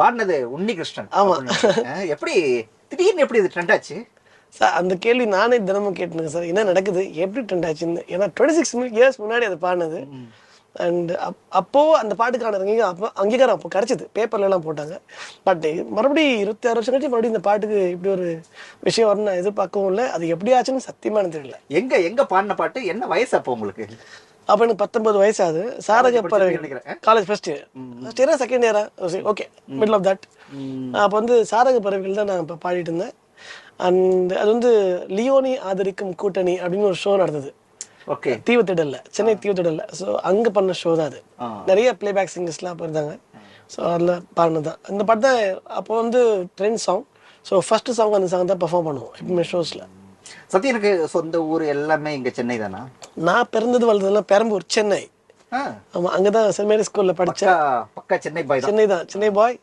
பாடினது உன்னிகிருஷ்ணன் ஆமா. எப்படி? திடீர்னு எப்படி இது ட்ரெண்ட் ஆச்சு? சார் அந்த கேள்வி நானே தினமும் கேட்டுனுங்க சார். என்ன நடக்குது? எப்படி ட்ரெண்ட் ஆச்சுன்னு. ஏன்னா டுவெண்ட்டி சிக்ஸ் இயர்ஸ் முன்னாடி அது பாடினது. அண்ட் அப் அப்போ அந்த பாட்டுக்கான அங்கீகாரம் அப்போ அங்கீகாரம் அப்போ கிடச்சிது. பேப்பர்ல எல்லாம் போட்டாங்க. பட் மறுபடியும் இருபத்தி ஆறு வருஷம் கழிச்சு மறுபடியும் இந்த பாட்டுக்கு இப்படி ஒரு விஷயம் வரும்னு நான் எதிர்பார்க்கவும் இல்லை. அது எப்படி ஆச்சுன்னு சத்தியமா எனக்கு தெரியல. எங்க எங்க பாடின பாட்டு? என்ன வயசு அப்போ உங்களுக்கு? அப்போ எனக்கு பத்தொன்பது வயசு ஆகுது சாரக படிச்சிருப்பீங்கன்னு பறவை. காலேஜ் ஃபர்ஸ்ட் ஃபர்ஸ்ட் இயரா செகண்ட் இயரா ஓகே மிடில் ஆஃப் தட் அப்போ வந்து சாரக பறவைகள் தான் நான் இப்போ பாடிட்டு இருந்தேன். அண்ட் அது வந்து லியோனி ஆதரிக்கும் கூட்டணி அப்படின்னு ஒரு ஷோ நடந்தது. ஓகே தீவுத்திடல்ல சென்னை தீவுத்திடல்ல ஸோ அங்கே பண்ண ஷோ தான் அது. நிறைய பிளேபேக் சிங்கர்ஸ்லாம் அப்போ இருந்தாங்க ஸோ அதில் பாடினது தான். இந்த பாட்டு தான் அப்போ வந்து trend song so first song அந்த சாங் தான் பெர்ஃபார்ம் பண்ணுவோம். எப்பவுமே ஷோஸில் சத்யனுக்கு சொந்த ஊர் எல்லாமே இங்க சென்னை தானா? நான் பிறந்தது வளர்ந்ததெல்லாம் பெரம்பூர் சென்னை. ஆ, ஆமாம் அங்கே தான் சென்ட் மேரி ஸ்கூலில் படித்தேன் பக்கா சென்னை பாய் சென்னை தான் சென்னை பாய்.